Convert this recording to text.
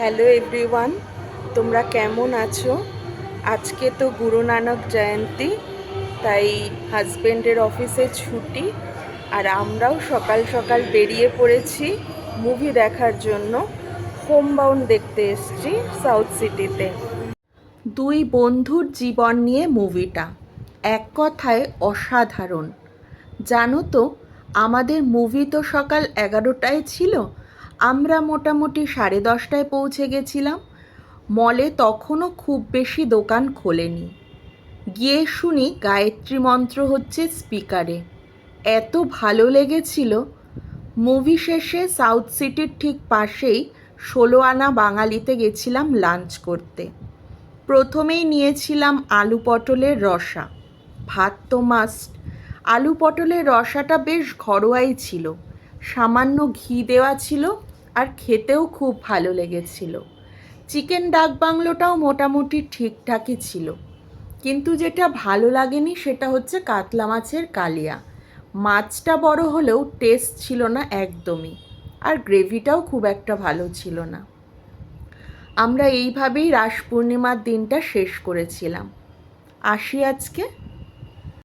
Hello everyone, তোমরা কেমন আছো? আজকে তো গুরু নানক জয়ন্তী, তাই হাজব্যান্ডের অফিসে ছুটি, আর আমরাও সকাল সকাল বেরিয়ে পড়েছি মুভি দেখার জন্য। হোমবাউন্ড দেখতে এসছি সাউথ সিটিতে দুই বন্ধুর জীবন নিয়ে মুভিটা, এক কথায় অসাধারণ। জানো তো, আমাদের মুভি তো সকাল এগারোটায় ছিল আমরা মোটামুটি সাড়ে দশটায় পৌঁছে গেছিলাম। মলে তখনও খুব বেশি দোকান খোলেনি। গিয়ে শুনি গায়ত্রী মন্ত্র হচ্ছে স্পিকারে। এত ভালো লেগেছিল। মুভি শেষে সাউথ সিটির ঠিক পাশেই ষোলো আনা বাঙালিতে গেছিলাম লাঞ্চ করতে। প্রথমেই নিয়েছিলাম আলু পটলের রসা। ভাত তো মাস্ট আলু পটলের রসাটা বেশ ঘরোয়াই ছিল। সামান্য ঘি দেওয়া ছিল আর খেতেও খুব ভালো লেগেছিল। চিকেন ডাক বাংলোটাও মোটামুটি ঠিকঠাকই ছিল। কিন্তু যেটা ভালো লাগেনি সেটা হচ্ছে কাতলা মাছের কালিয়া। মাছটা বড় হলেও টেস্ট ছিল না একদমই, আর গ্রেভিটাও খুব একটা ভালো ছিল না। আমরা এইভাবেই রাস পূর্ণিমার দিনটা শেষ করেছিলাম। আসি আজকে।